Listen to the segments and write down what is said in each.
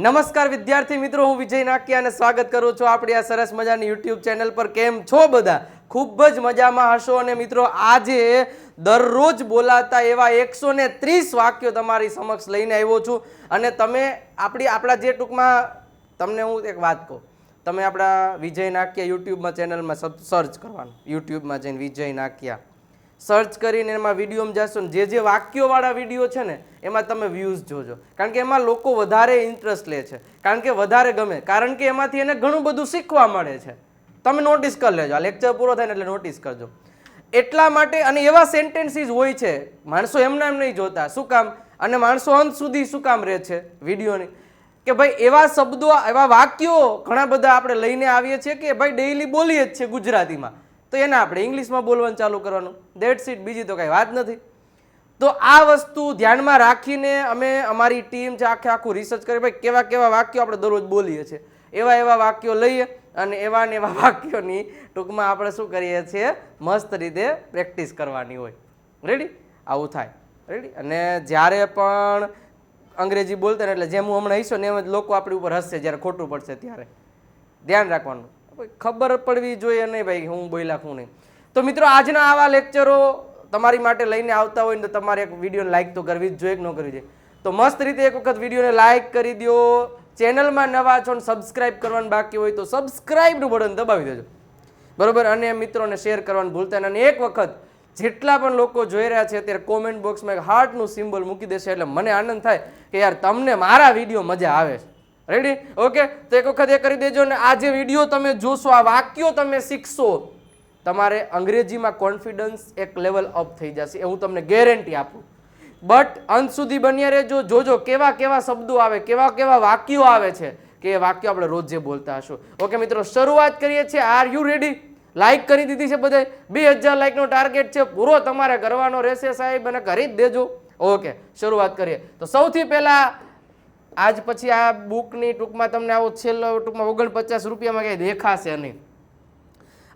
નમસ્કાર વિદ્યાર્થી મિત્રો, હું વિજય નાકિયા અને સ્વાગત કરું છું આપણી આ સરસ મજાની યુટ્યુબ ચેનલ પર. કેમ છો બધા? ખૂબ જ મજામાં હશો? અને મિત્રો, આજે દરરોજ બોલાતા એવા એકસો ને ત્રીસ વાક્યો તમારી સમક્ષ લઈને આવ્યો છું. અને તમે આપણી, આપણા જે ટૂંકમાં, તમને હું એક વાત કહું. તમે આપણા વિજય નાકિયા યુટ્યુબમાં ચેનલમાં સર્ચ કરવાનું. યુટ્યુબમાં જઈને વિજય નાકિયા સર્ચ કરીને એમાં વિડીયોમાં જશો ને, જે જે વાક્યોવાળા વીડિયો છે ને, એમાં તમે વ્યૂઝ જોજો. કારણ કે એમાં લોકો વધારે ઇન્ટરેસ્ટ લે છે. કારણ કે વધારે ગમે. કારણ કે એમાંથી એને ઘણું બધું શીખવા મળે છે. તમે નોટિસ કરી લેજો. આ લેક્ચર પૂરો થાય ને એટલે નોટિસ કરજો. એટલા માટે અને એવા સેન્ટેન્સીસ હોય છે, માણસો એમના એમ નહીં જોતા. શું કામ? અને માણસો અંત સુધી શું કામ રહે છે? વિડીયોની કે ભાઈ, એવા શબ્દો, એવા વાક્યો ઘણા બધા આપણે લઈને આવીએ છીએ કે ભાઈ ડેઈલી બોલીએ જ છે ગુજરાતીમાં. તો એને આપણે ઇંગ્લિશમાં બોલવાનું ચાલુ કરવાનું. દેટ સીટ બીજી તો કાંઈ વાત નથી. તો આ વસ્તુ ધ્યાનમાં રાખીને અમે અમારી ટીમ છે આખે આખું રિસર્ચ કરી ભાઈ, કેવા કેવા વાક્યો આપણે દરરોજ બોલીએ છીએ? એવા એવા વાક્યો લઈએ અને એવા ને એવા વાક્યોની ટૂંકમાં આપણે શું કરીએ છીએ? મસ્ત રીતે પ્રેક્ટિસ કરવાની હોય. રેડી આવું થાય. રેડી અને જ્યારે પણ અંગ્રેજી બોલતા એટલે જેમ હું હમણાં હઈશો ને એમ જ લોકો આપણી ઉપર હસશે જ્યારે ખોટું પડશે ત્યારે. ધ્યાન રાખવાનું. ખબર પડવી જોઈએ નહીં ભાઈ, હું બોલ્યા હું નહીં. તો મિત્રો, આજના આવા લેક્ચરો તમારી માટે લઈને આવતા હોય ને તો તમારે એક વિડીયોને લાઈક તો કરવી જ જોઈએ કે ન કરવી જોઈએ? તો મસ્ત રીતે એક વખત વિડીયોને લાઈક કરી દો. ચેનલમાં નવા છો ને સબસ્ક્રાઇબ કરવાનું બાકી હોય તો સબસ્ક્રાઇબનું બટન દબાવી દેજો. બરોબર? અને મિત્રોને શેર કરવાનું ભૂલતા અને એક વખત જેટલા પણ લોકો જોઈ રહ્યા છે, અત્યારે કોમેન્ટ બોક્સમાં એક હાર્ટનું સિમ્બોલ મૂકી દેશે એટલે મને આનંદ થાય કે યાર, તમને મારા વીડિયો મજા આવે છે. રેડી ઓકે તો એક વખત એ કરી દેજો ને આ જે વીડિયો તમે જોશો, આ વાક્યો તમે શીખશો, તમારે અંગ્રેજીમાં કોન્ફિડન્સ એક લેવલ અપ થઈ જશે. એ હું તમને ગેરંટી આપું. બટ અંત સુધી બન્યા રહેજો. જોજો કેવા કેવા શબ્દો આવે, કેવા કેવા વાક્યો આવે છે, કે એ વાક્યો આપણે રોજ બોલતા હશું. ઓકે મિત્રો, શરૂઆત કરીએ છીએ. આર યુ રેડી લાઈક કરી દીધી છે બધાય બે હજાર લાઈકનો ટાર્ગેટ છે. પૂરો તમારે કરવાનો રહેશે સાહેબ, અને કરી જ દેજો. ઓકે શરૂઆત કરીએ. તો સૌથી પહેલા આજ પછી આ બુકની ટૂંકમાં તમને આવો છેલ્લો ટૂંકમાં ઓગણપચાસ રૂપિયામાં કંઈ દેખાશે નહીં.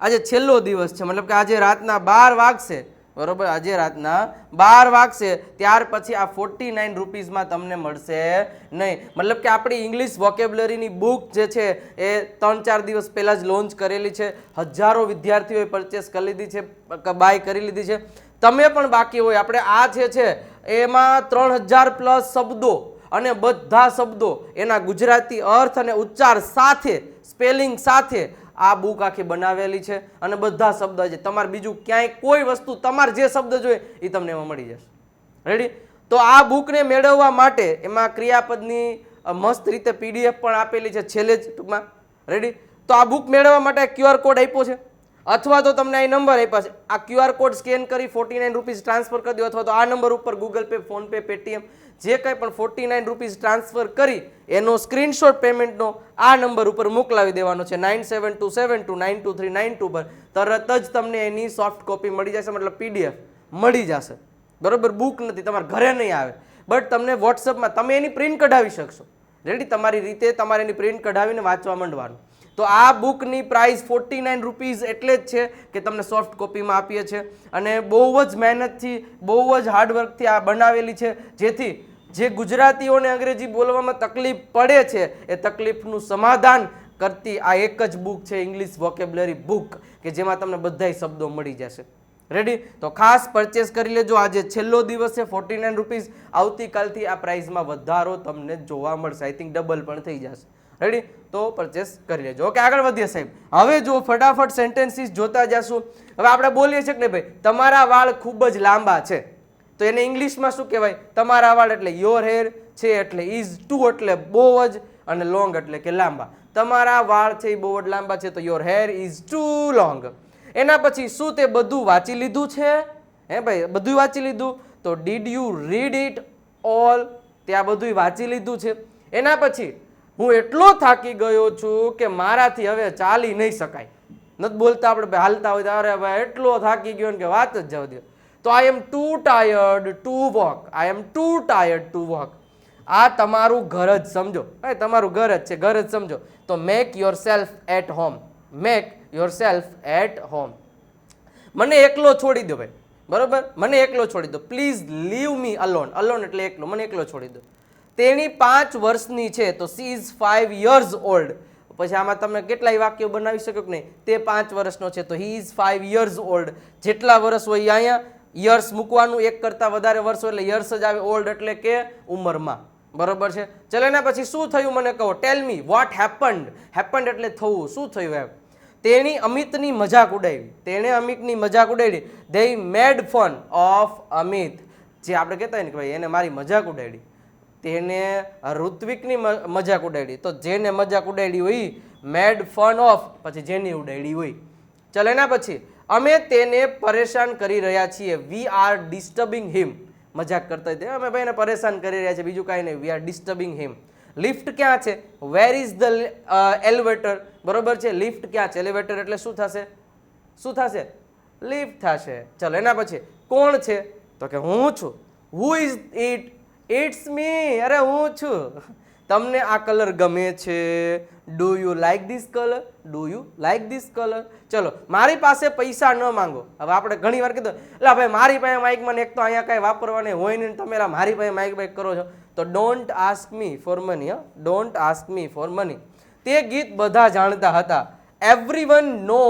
આજે છેલ્લો દિવસ છે, મતલબ કે આજે રાતના બાર વાગશે, બરોબર? આજે રાતના બાર વાગશે, ત્યાર પછી આ ફોર્ટી નાઇન રૂપીઝમાં તમને મળશે નહીં. મતલબ કે આપણી ઇંગ્લિશ વોકેબ્લરીની બુક જે છે, એ ત્રણ ચાર દિવસ પહેલાં જ લોન્ચ કરેલી છે. હજારો વિદ્યાર્થીઓએ પરચેસ કરી લીધી છે બાય કરી લીધી છે. તમે પણ બાકી હોય. આપણે આ જે છે, એમાં ત્રણ હજાર પ્લસ શબ્દો અને બધા શબ્દો એના ગુજરાતી અર્થ અને ઉચ્ચાર સાથે, સ્પેલિંગ સાથે આ બુક આખી બનાવેલી છે અને બધા શબ્દ છે તમારે બીજું ક્યાંય કોઈ વસ્તુ તમારે જે શબ્દ જોઈએ એ તમને એમાં મળી જશે. રેડી તો આ બુકને મેળવવા માટે એમાં ક્રિયાપદની મસ્ત રીતે પીડીએફ પણ આપેલી છેલ્લે જ ટૂંકમાં. રેડી તો આ બુક મેળવવા માટે ક્યુઆર કોડ આપ્યો છે? અથવા તો તમને અહીં નંબર આપ્યા છે. આ ક્યુઆર કોડ સ્કેન કરી ફોર્ટી નાઇન રૂપીઝ ટ્રાન્સફર કરી દો અથવા તો આ નંબર ઉપર ગૂગલ પે ફોનપે પેટીએમ જે કંઈ પણ ફોર્ટી નાઇન રૂપીઝ ટ્રાન્સફર કરી, એનો સ્ક્રીનશોટ પેમેન્ટનો આ નંબર ઉપર મોકલાવી દેવાનો છે. Nine seven two seven two nine two three nine two પર. તરત જ તમને એની સોફ્ટ કોપી મળી જશે, મતલબ પીડીએફ મળી જશે. બરોબર? બુક નથી, તમારા ઘરે નહીં આવે. બટ તમને વોટ્સઅપમાં તમે એની પ્રિન્ટ કઢાવી શકશો. રેડી તમારી રીતે તમારે એની પ્રિન્ટ કઢાવીને વાંચવા માંડવાનું. તો આ બુકની પ્રાઇસ ફોર્ટી નાઇન રૂપીઝ એટલે જ છે કે તમને સોફ્ટ કોપીમાં આપીએ છીએ. અને બહુ જ મહેનતથી, બહુ જ હાર્ડવર્કથી આ બનાવેલી છે. જેથી જે ગુજરાતીઓને અંગ્રેજી બોલવામાં તકલીફ પડે છે, એ તકલીફનું સમાધાન કરતી આ એક જ બુક છે ઇંગ્લિશ વોકેબ્લરી બુક કે જેમાં તમને બધાય શબ્દો મળી જશે. રેડી તો ખાસ પરચેસ કરી લેજો. આજે છેલ્લો દિવસ છે ફોર્ટી નાઇન રૂપીઝ આવતીકાલથી આ પ્રાઇસમાં વધારો તમને જોવા મળશે. આઈ થિંક ડબલ પણ થઈ જશે. રેડી તો પરચેસ કરી લેજો. ઓકે આગળ વધીએ સાહેબ. હવે જો ફટાફટ સેન્ટેન્સીસ જોતા જશું. હવે આપણે બોલીએ છીએ કે નહીં ભાઈ, તમારા વાળ ખૂબ જ લાંબા છે. તો એને ઇંગ્લિશમાં શું કહેવાય? તમારા વાળ એટલે યોર હેર છે એટલે ઇઝ ટુ એટલે બહુ જ અને લોંગ એટલે કે લાંબા. તમારા વાળ છે એ બહુ જ લાંબા છે, તો your hair is too long એના પછી શું તે બધું વાંચી લીધું છે? હે ભાઈ, બધું વાંચી લીધું? તો did you read it all તે આ બધું વાંચી લીધું છે. એના પછી હું એટલો થાકી ગયો છું કે મારાથી હવે ચાલી નહીં શકાય. નથી બોલતા આપણે ભાઈ, હાલતા હોય અરે ભાઈ, એટલો થાકી ગયો ને કે વાત જ જવા દો તો I am too tired to walk I am too tired to walk આ તમારું ઘર જ સમજો. ભાઈ તમારું ઘર જ છે, ઘર જ સમજો. તો make yourself at home make yourself at home મને એકલો છોડી દો ભાઈ. બરોબર? મને એકલો છોડી દો. Please leave me alone alone એટલે એકલો. મને એકલો છોડી દો. તેણી પાંચ વર્ષની છે, તો she is five years old પછી આમાં તમે કેટલાય વાક્યો બનાવી શકો કે નહીં? તે પાંચ વર્ષનો છે, તો he is five years old જેટલા વર્ષ હોય અહીંયા યર્સ મૂકવાનું એક કરતાં વધારે વર્ષ હોય એટલે યર્સ જ આવે ઓલ્ડ એટલે કે ઉંમરમાં. બરોબર છે? ચલો એના પછી શું થયું મને કહો? Tell me what happened happened એટલે થવું. શું થયું એમ? તેણી અમિતની મજાક ઉડાવી. તેણે અમિતની મજાક ઉડાવી they made fun of Amit જે આપણે કહેતા હોય ને કે ભાઈ, એને મારી મજાક ઉડાડી. તેને ઋત્વિકની મજાક ઉડાડી. તો જેને મજાક ઉડાડી હોય મેડ ફન ઓફ પછી જેની ઉડાડી હોય. ચાલો એના પછી, અમે તેને પરેશાન કરી રહ્યા છીએ. વી આર ડિસ્ટર્બિંગ હિમ મજાક કરતા હોય અમે ભાઈ એને પરેશાન કરી રહ્યા છીએ. બીજું કાંઈ નહીં. We are disturbing him lift ક્યાં છે? વેર ઇઝ ધ એલિવેટર બરોબર છે? લિફ્ટ ક્યાં છે? એલિવેટર એટલે શું થશે? શું થશે? લિફ્ટ થશે. ચલો એના પછી, કોણ છે? તો કે હું છું. Who is it it's me અરે હું છું. તમને આ કલર ગમે છે? Do you like this colour do you like this colour ચલો, મારી પાસે પૈસા ન માંગો. હવે આપણે ઘણી વાર કીધું એટલે ભાઈ, મારી પાસે માઇકમાં એક તો અહીંયા કાંઈ વાપરવાની હોય ને તમે મારી પાસે માઇક બાઇક કરો છો. તો don't ask me for money હા. Don't ask me for money તે ગીત બધા જાણતા હતા. Everyone know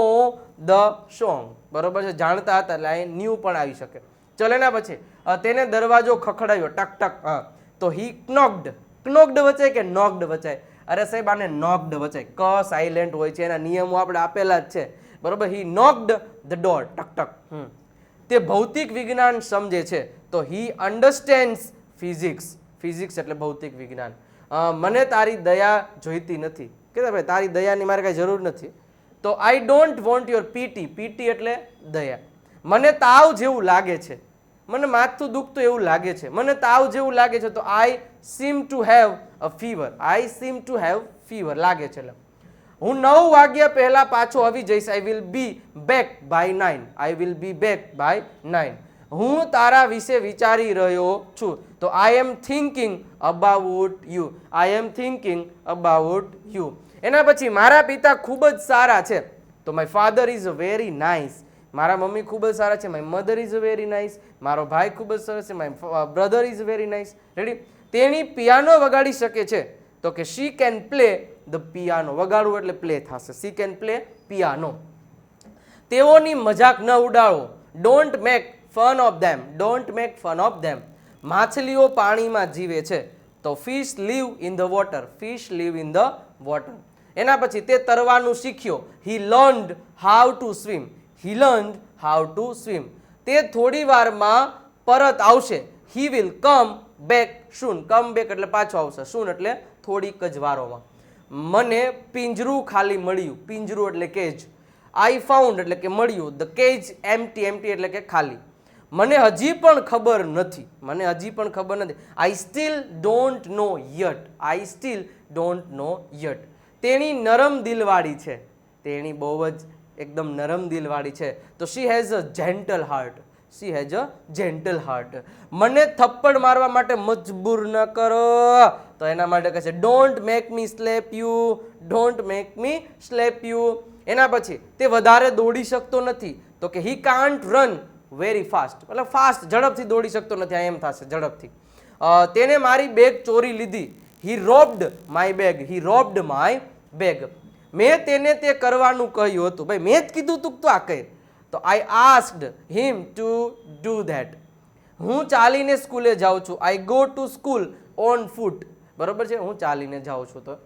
the song બરોબર છે? જાણતા હતા એટલે અહીં ન્યૂ પણ આવી શકે. ચલો, એના પછી. તેને દરવાજો ખખડાવ્યો ટક ટક હા તો હી ક્નોક્ડ knocked વચાય કે knocked વચાય? અરે સાહેબ આને knocked વચાય. ક સાયલેન્ટ હોય છે એના નિયમો આપણે આપેલા જ છે. બરોબર? હી knocked ધ ડોર ટક ટક. તે ભૌતિક વિજ્ઞાન સમજે છે. તો હી અન્ડરસ્ટેન્ડ ફિઝિક્સ ફિઝિક્સ એટલે ભૌતિક વિજ્ઞાન. મને તારી દયા જોઈતી નથી. કે ભાઈ તારી દયાની મારે કાંઈ જરૂર નથી. તો I don't want your pity pity એટલે દયા. મને તાવ જેવું લાગે છે. મને માથું દુખતું એવું લાગે છે. મને તાવ જેવું લાગે છે. તો I seem to have a fever I seem to have fever લાગે છે હું નવ વાગ્યા પહેલાં પાછો આવી જઈશ. I will be back by nine I will be back by nine હું તારા વિશે વિચારી રહ્યો છું. તો I am thinking about you I am thinking about you એના પછી મારા પિતા ખૂબ જ સારા છે. તો my father is very nice મારા મમ્મી ખૂબ જ સારા છે my mother is very nice મારો ભાઈ ખૂબ જ સરસ છે my brother is very nice ready તેણી પિયાનો વગાડી શકે છે. તો કે she can play the piano વગાડવું એટલે પ્લે થશે. શી કેન પ્લે પિયાનો તેઓની મજાક ન ઉડાડો don't make fun of them don't make fun of them માછલીઓ પાણીમાં જીવે છે. તો fish live in the water fish live in the water એના પછી તે તરવાનું શીખ્યો. He learned how to swim he learn how to swim તે થોડી વારમાં પરત આવશે. He will come back soon come back એટલે પાછો આવશે. શૂન એટલે થોડીક જ વારોમાં. મને પિંજરું ખાલી મળ્યું. પિંજરું એટલે કેજ આઈ ફાઉન્ડ એટલે કે મળ્યું. ધ કેજ એમટી એમટી એટલે કે ખાલી. મને હજી પણ ખબર નથી. મને હજી પણ ખબર નથી. I still don't know yet I still don't know yet તેણી નરમ દિલવાળી છે. તેણી બહુ જ એકદમ નરમ દિલવાળી છે. તો she has a gentle heart she has a gentle heart મને થપ્પડ મારવા માટે મજબૂર ન કરો. તો એના માટે કહે છે don't make me slap you don't make me slap you એના પછી, તે વધારે દોડી શકતો નથી. તો કે he can't run very fast મતલબ ફાસ્ટ ઝડપથી દોડી શકતો નથી. આ એમ થશે, ઝડપથી. તેને મારી બેગ ચોરી લીધી. He robbed my bag he robbed my bag મેં તેને તે કરવાનું કહ્યું હતું. ભાઈ, મેં જ કીધું તું તો આ કર. તો I asked him to do that હું ચાલીને સ્કૂલે જાઉં છું. I go to school on foot બરોબર છે? હું ચાલીને જાઉં છું તો.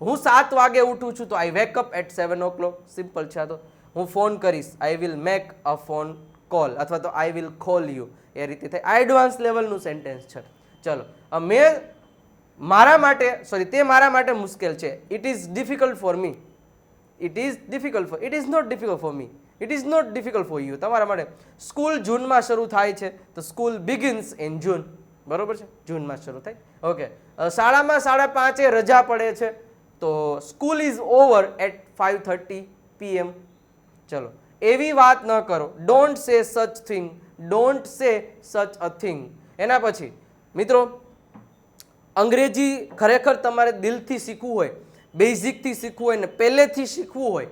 હું સાત વાગે ઉઠું છું તો I wake up at seven o'clock simple છે તો. હું ફોન કરીશ. I will make a phone call અથવા તો આઈ વિલ કોલ યુ એ રીતે થાય. એડવાન્સ લેવલનું સેન્ટેન્સ છે. ચલો. મેં મારા માટે સોરી તે મારા માટે મુશ્કેલ છે. It is difficult for me it is difficult for it is not difficult for me it is not difficult for you તમારા માટે સ્કૂલ જૂનમાં શરૂ થાય છે, તો સ્કૂલ બિગિન્સ ઇન જૂન બરોબર છે? જૂનમાં શરૂ થાય. ઓકે શાળામાં સાડા પાંચે રજા પડે છે, તો school is over at five thirty PM ચલો. એવી વાત ન કરો. ડોન્ટ સે સચ થિંગ ડોન્ટ સે સચ અ થિંગ એના પછી, મિત્રો, અંગ્રેજી ખરેખર તમારે દિલથી શીખવું હોય બેઝિકથી શીખવું હોય ને પહેલેથી શીખવું હોય,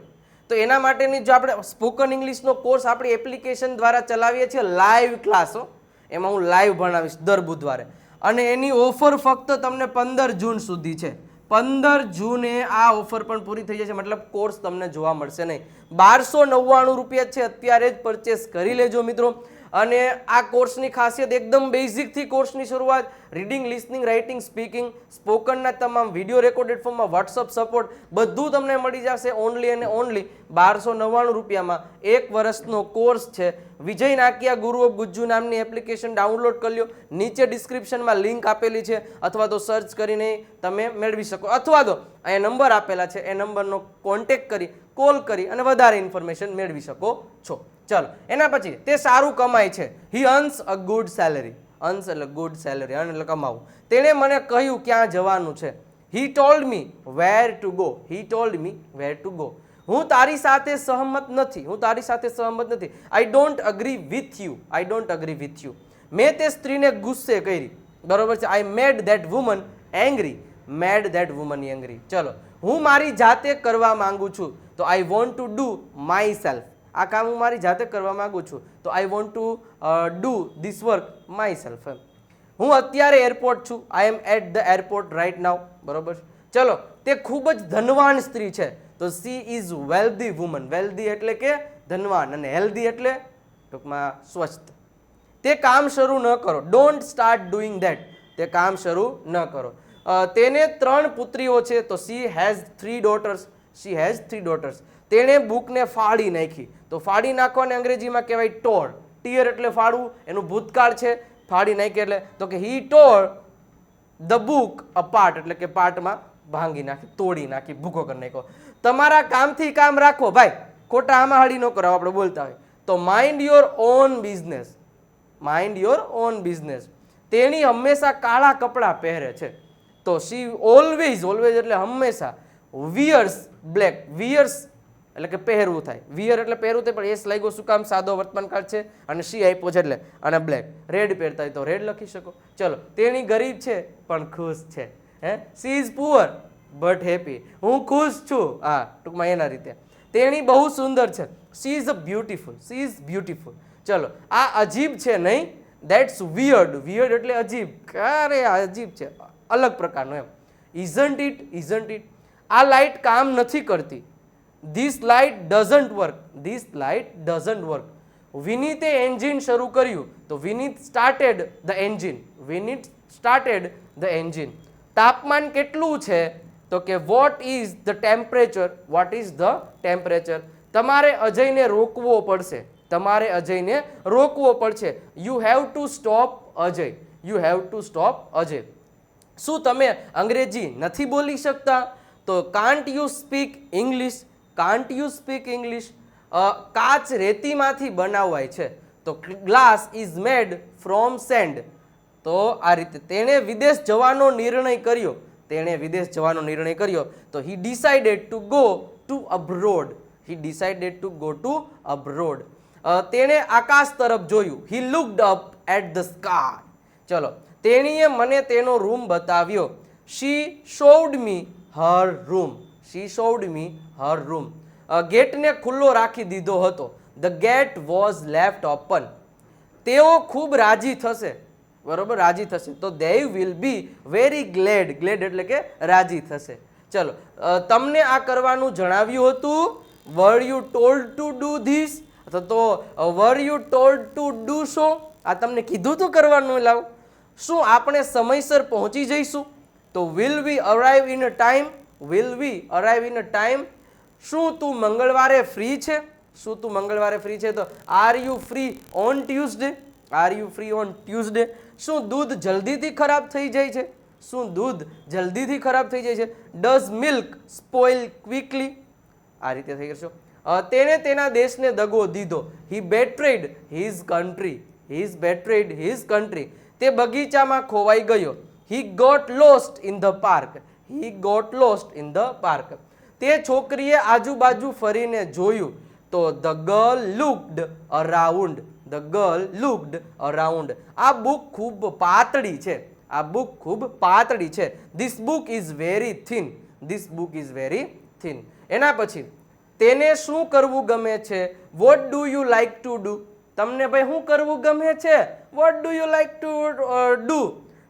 તો એના માટેની જો આપણે સ્પોકન ઇંગ્લિશનો કોર્સ આપણી એપ્લિકેશન દ્વારા ચલાવીએ છીએ, લાઈવ ક્લાસો એમાં હું લાઈવ ભણાવીશ દર બુધવારે. અને એની ઓફર ફક્ત તમને પંદર જૂન સુધી છે. પંદર જૂને આ ઓફર પણ પૂરી થઈ જશે, મતલબ કોર્સ તમને જોવા મળશે નહીં. બારસો નવ્વાણું રૂપિયા છે, અત્યારે જ પરચેસ કરી લેજો મિત્રો. અને આ કોર્સની ખાસિયત એકદમ બેઝિકથી કોર્સની શરૂઆત રીડિંગ લિસનિંગ રાઇટિંગ સ્પીકિંગ સ્પોકનના તમામ વીડિયો રેકોર્ડેડ ફોર્મમાં વોટ્સઅપ સપોર્ટ બધું તમને મળી જશે ઓનલી અને ઓનલી બારસો નવ્વાણું રૂપિયામાં. એક વર્ષનો કોર્સ છે. વિજય નાકિયા ગુરુ ઓફ ગુજ્જુ નામની એપ્લિકેશન ડાઉનલોડ કરી લો નીચે ડિસ્ક્રિપ્શનમાં લિંક આપેલી છે. અથવા તો સર્ચ કરીને તમે મેળવી શકો. અથવા તો અહીંયા નંબર આપેલા છે. એ નંબરનો કોન્ટેક્ટ કરી કોલ કરી અને વધારે ઇન્ફોર્મેશન મેળવી શકો છો. ચલો, એના પછી તે સારું કમાય છે. હી અન્સ અ ગુડ સેલેરી અન્સ એટલે ગુડ સેલેરી અન એટલે કમાવું. તેણે મને કહ્યું, ક્યાં જવાનું છે? He told me where to go he told me where to go હું તારી સાથે સહમત નથી. હું તારી સાથે સહમત નથી. I don't agree with you I don't agree with you મેં તે સ્ત્રીને ગુસ્સે કરી. બરોબર છે? I made that woman angry made that woman angry ચલો, હું મારી જાતે કરવા માંગુ છું. તો I want to do myself આ કામ હું મારી જાતે કરવા માગું છું. તો I want to do this work myself એમ. હું અત્યારે એરપોર્ટ છું. I am at the airport right now બરોબર? ચલો, તે ખૂબ જ ધનવાન સ્ત્રી છે. તો she is wealthy woman wealthy એટલે કે ધનવાન અને હેલ્ધી એટલે ટૂંકમાં સ્વસ્થ. તે કામ શરૂ ન કરો. ડોન્ટ સ્ટાર્ટ ડુઈંગ ધેટ તે કામ શરૂ ન કરો. તેને ત્રણ પુત્રીઓ છે. તો she has three daughters she has three daughters તેણે બુકને ફાડી નાખી. તો ફાડી નાખવાને અંગ્રેજીમાં કહેવાય ટોર ટીયર એટલે ફાડવું, એનું ભૂતકાળ છે, ફાડી નાખી એટલે. તો કે he tore the book apart એટલે કે પાર્ટમાં ભાંગી નાખી, તોડી નાખી ભૂકો કરી નાખ્યો. તમારા કામથી કામ રાખો. ભાઈ, ખોટા આમાં હાડી ન કરો આપણે બોલતા હોય. તો mind your own business mind your own business તેણી હંમેશા કાળા કપડાં પહેરે છે. તો શી ઓલવેઝ ઓલવેઝ એટલે હંમેશા વિયર્સ બ્લેક વિયર્સ એટલે કે પહેરવું થાય. વિયર એટલે પહેરવું થાય, પણ એસ લાગ્યો શું કામ? સાદો વર્તમાનકાળ છે અને સી આપ્યો છે એટલે. અને બ્લેક રેડ પહેરતા હોય તો રેડ લખી શકો. ચલો, તેણી ગરીબ છે, પણ ખુશ છે. હે? She is poor but happy હું ખુશ છું. હા, ટૂંકમાં એના રીતે. તેણી બહુ સુંદર છે. She is a beautiful she is beautiful ચલો, આ અજીબ છે નહીં. દેટ્સ વિયર્ડ વિયર્ડ એટલે અજીબ. ક્યારે આ અજીબ છે? અલગ પ્રકારનું એમ. ઇઝન્ટ ઇટ ઇઝન્ટ ઇટ આ લાઇટ કામ નથી કરતી. This light doesn't work this light doesn't work વિનીતે engine શરૂ કર્યું. તો Vineet started the engine Vineet started the engine તાપમાન કેટલું છે? તો કે what is the temperature what is the temperature તમારે અજયને રોકવો પડશે. તમારે અજયને રોકવો પડશે. You have to stop Ajay. You have to stop Ajay. શું તમે અંગ્રેજી નથી બોલી શકતા? તો can't you speak English can't you speak English કાચ રેતીમાંથી બનાવાય છે. તો glass is made from sand તો આ રીતે તેણે વિદેશ જવાનો નિર્ણય કર્યો. તેણે વિદેશ જવાનો નિર્ણય કર્યો. તો he decided to go to abroad he decided to go to abroad તેણે આકાશ તરફ જોયું. He looked up at the sky ચલો, તેણીએ મને તેનો રૂમ બતાવ્યો. She showed me her room she showed me her room. ગેટને ખુલ્લો રાખી દીધો હતો. The gate was left open તેઓ ખૂબ રાજી થશે. બરોબર? રાજી થશે. તો they will be very glad glad એટલે કે રાજી થશે. ચલો. તમને આ કરવાનું જણાવ્યું હતું were you told to do this અથવા તો were you told to do so આ તમને કીધું તો કરવાનું લાવ. શું આપણે સમયસર પહોંચી જઈશું? તો will we arrive in a time will we arrive in a time શું તું મંગળવારે ફ્રી છે? શું તું મંગળવારે ફ્રી છે? તો are you free on Tuesday are you free on Tuesday શું દૂધ જલ્દીથી ખરાબ થઈ જાય છે? શું દૂધ જલ્દીથી ખરાબ થઈ જાય છે? ડઝ મિલ્ક સ્પોઇલ ક્વિકલી આ રીતે થઈ કરશો તેને તેના દેશને દગો દીધો. He betrayed his country his betrayed his country તે બગીચામાં ખોવાઈ ગયો. He got lost in the park he got lost in the park તે છોકરીએ આજુબાજુ ફરીને જોયું તો the girl looked around, the girl looked around આ બુક ખૂબ પાતળી છે, આ બુક ખૂબ પાતળી છે. This book is very thin this book is very thin એના પછી, તેને શું કરવું ગમે છે? What do you like to do તમને ભાઈ શું કરવું ગમે છે? What do you like to do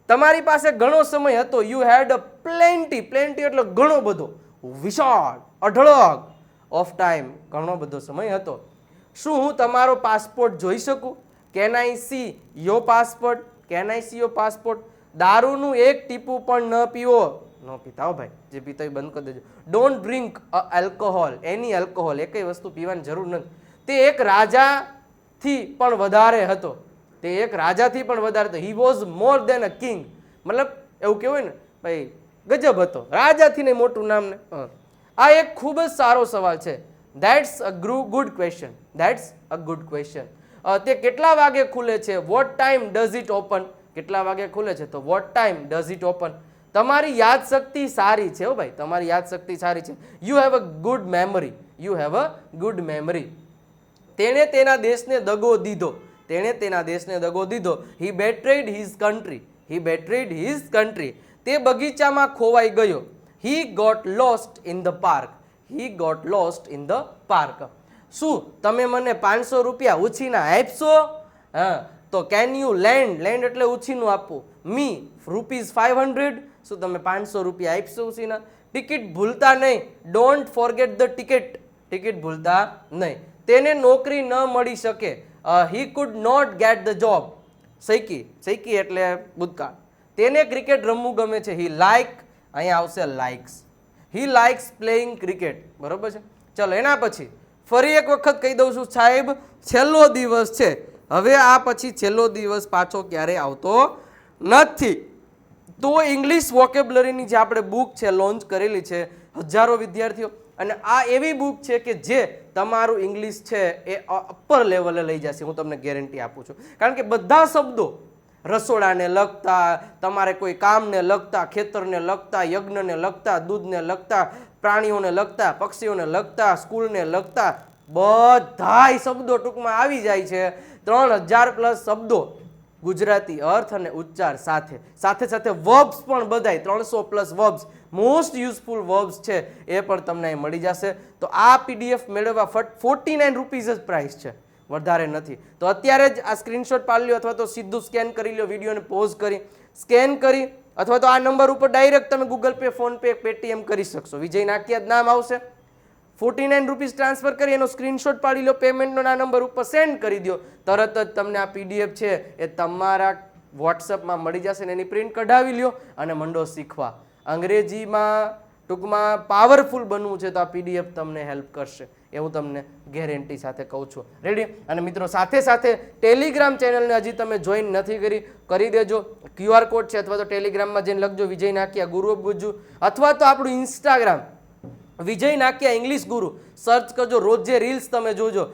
તમારી પાસે ઘણો સમય હતો. યુ હેડ પ્લેન્ટી પ્લેન્ટી એટલે ઘણો બધો. વિશાળ, અઢળક ઓફ ટાઈમ ઘણો બધો સમય હતો. શું હું તમારો પાસપોર્ટ જોઈ શકું? Can I see your passport can I see your passport દારૂનું એક ટીપું પણ ન પીવો. ન પીતા હો ભાઈ, જે પીતા બંધ કરી દેજો. Don't drink alcohol any alcohol એકય વસ્તુ પીવાની જરૂર નથી. તે એક રાજાથી પણ વધારે હતો. તે એક રાજાથી પણ વધારે હતો. He was more than a king મતલબ એવું કહેવાય ને, ભાઈ ગજબ હતો. રાજાથી નહીં, મોટું નામ ને. આ એક ખૂબ જ સારો સવાલ છે. That's a ગ્રુ good question that's a good question તે કેટલા વાગે ખુલે છે? What time does it open કેટલા વાગે ખુલે છે? તો what time does it open તમારી યાદશક્તિ સારી છે હો ભાઈ. તમારી યાદશક્તિ સારી છે. You have a good memory you have a good memory તેણે તેના દેશને દગો દીધો. તેણે તેના દેશને દગો દીધો. He betrayed his country he betrayed his country તે બગીચામાં ખોવાઈ ગયો. He got lost in the park he got lost in the park શું? તમે મને પાંચસો રૂપિયા ઉછીના આપશો? હા. તો કેન યુ લેન્ડ લેન્ડ એટલે ઉછીનું આપવું. મી રૂપીઝ ફાઇવ હંડ્રેડ શું તમે પાંચસો રૂપિયા આપશો ઉછીના? ટિકિટ ભૂલતા નહીં. Don't forget the ticket ticket ભૂલતા નહીં. તેને નોકરી ન મળી શકે. He could not get the job સૈકી સૈકી એટલે ભૂતકાળ. તેને ક્રિકેટ રમવું ગમે છે. હી લાઇક અહીંયા આવશે likes he likes playing cricket બરોબર છે? ચલો, એના પછી ફરી એક વખત કહી દઉં છું સાહેબ, છેલ્લો દિવસ છે. હવે આ પછી છેલ્લો દિવસ પાછો ક્યારે આવતો નથી. તો ઇંગ્લિશ વોકેબ્લરીની જે આપણે બુક છે લોન્ચ કરેલી છે, હજારો વિદ્યાર્થીઓ, અને આ એવી બુક છે કે જે તમારું ઇંગ્લિશ છે એ અપર લેવલે લઈ જશે. હું તમને ગેરંટી આપું છું. કારણ કે બધા શબ્દો રસોડાને લગતા, તમારે કોઈ કામને લગતા, ખેતરને લગતા, યજ્ઞને લગતા, દૂધને લગતા, પ્રાણીઓને લગતા, પક્ષીઓને લગતા, સ્કૂલને લગતા, બધાય શબ્દો ટૂંકમાં આવી જાય છે. ત્રણ હજાર પ્લસ શબ્દો ગુજરાતી અર્થ અને ઉચ્ચાર સાથે. સાથે સાથે વર્બ્સ પણ બધાય, ત્રણસો plus verbs most useful verbs છે. એ પણ તમને મળી જશે. તો આ પીડીએફ મેળવવા ફટ ફોર્ટી નાઇન રૂપીઝ જ પ્રાઇસ છે. વધારે નથી. તો અત્યારે જ આ સ્ક્રીનશોટ પાડી લ્યો અથવા તો સીધું સ્કેન કરી લ્યો વિડીયોને પોઝ કરી. સ્કેન કરી અથવા તો આ નંબર ઉપર ડાયરેક્ટ તમે ગૂગલ પે ફોનપે પેટીએમ કરી શકશો. વિજય નાકિયા જ નામ આવશે. ફોર્ટી નાઇન રૂપીસ ટ્રાન્સફર કરી એનો સ્ક્રીનશોટ પાડી લો પેમેન્ટનો આ નંબર ઉપર સેન્ડ કરી દો તરત જ તમને આ પીડીએફ છે એ તમારા વોટ્સઅપમાં મળી જશે ને એની પ્રિન્ટ કઢાવી લ્યો અને મંડો શીખવા. અંગ્રેજીમાં ટૂંકમાં પાવરફુલ બનવું છે તો આ પીડીએફ તમને હેલ્પ કરશે. એ હું તમને ગેરંટી સાથે કહું છું. રેડી અને મિત્રો, સાથે સાથે ટેલિગ્રામ ચેનલને હજી તમે જોઈન નથી કરી કરી દેજો. ક્યુઆર કોડ છે અથવા તો ટેલિગ્રામમાં જઈને લખજો, વિજય નાખ્યા ગુરુ ગુજુ. અથવા તો આપણું Instagram Vijay Nakya English Guru. Search કરજો, રોજ જે રીલ્સ તમે જોજો.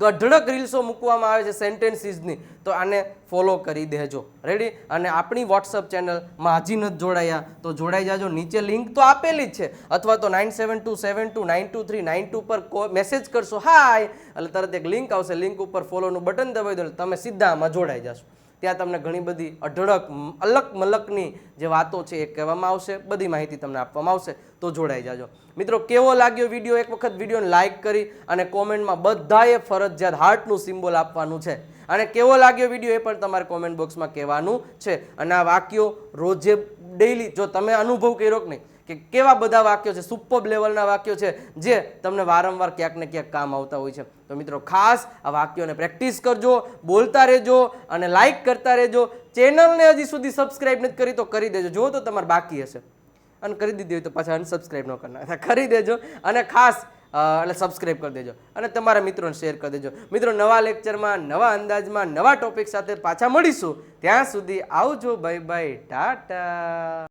ગઢડક રીલ્સો મૂકવામાં આવે છે સેન્ટેન્સીસની, તો આને ફોલો કરી દેજો. રેડી અને આપણી વોટ્સઅપ ચેનલમાં હજી નથી જોડાયા, તો જોડાઈ જાજો. નીચે લિંક તો આપેલી જ છે. અથવા તો nine seven two seven two nine two three nine two પર મેસેજ કરશો. હાય એટલે તરત એક લિંક આવશે. લિંક ઉપર ફોલોનું બટન દબાવી દો તમે સીધા આમાં જોડાઈ જશો. ત્યાં તમને ઘણી બધી અઢળક, અલક મલકની જે વાતો છે એ કહેવામાં આવશે. બધી માહિતી તમને આપવામાં આવશે. તો જોડાઈ જાજો. મિત્રો, કેવો લાગ્યો વીડિયો? એક વખત વિડીયોને લાઇક કરી અને કોમેન્ટમાં બધાએ ફરજિયાત હાર્ટનું સિમ્બોલ આપવાનું છે. અને કેવો લાગ્યો વીડિયો એ પણ તમારે કોમેન્ટ બોક્સમાં કહેવાનું છે. અને આ વાક્યો રોજે ડેઈલી જો તમે અનુભવ કર્યો કે નહીં, કે કેવા બધા વાક્યો છે સુપર લેવલના વાક્યો છે, જે તમને વારંવાર ક્યાંક ને ક્યાંક કામ આવતા હોય છે. તો મિત્રો, ખાસ આ વાક્યોને પ્રેક્ટિસ કરજો, બોલતા રહેજો અને લાઇક કરતા રહેજો. ચેનલને હજી સુધી સબસ્ક્રાઇબ નથી કરી તો કરી દેજો. જો તો તમારે બાકી હશે. અને કરી દીધી હોય તો પાછા અનસબસ્ક્રાઈબ ન કરનાર કરી દેજો અને ખાસ એટલે સબસ્ક્રાઇબ કરી દેજો. અને તમારા મિત્રોને શેર કરી દેજો. મિત્રો, નવા લેક્ચરમાં નવા અંદાજમાં, નવા ટોપિક સાથે પાછા મળીશું. ત્યાં સુધી આવજો. Bye bye Tata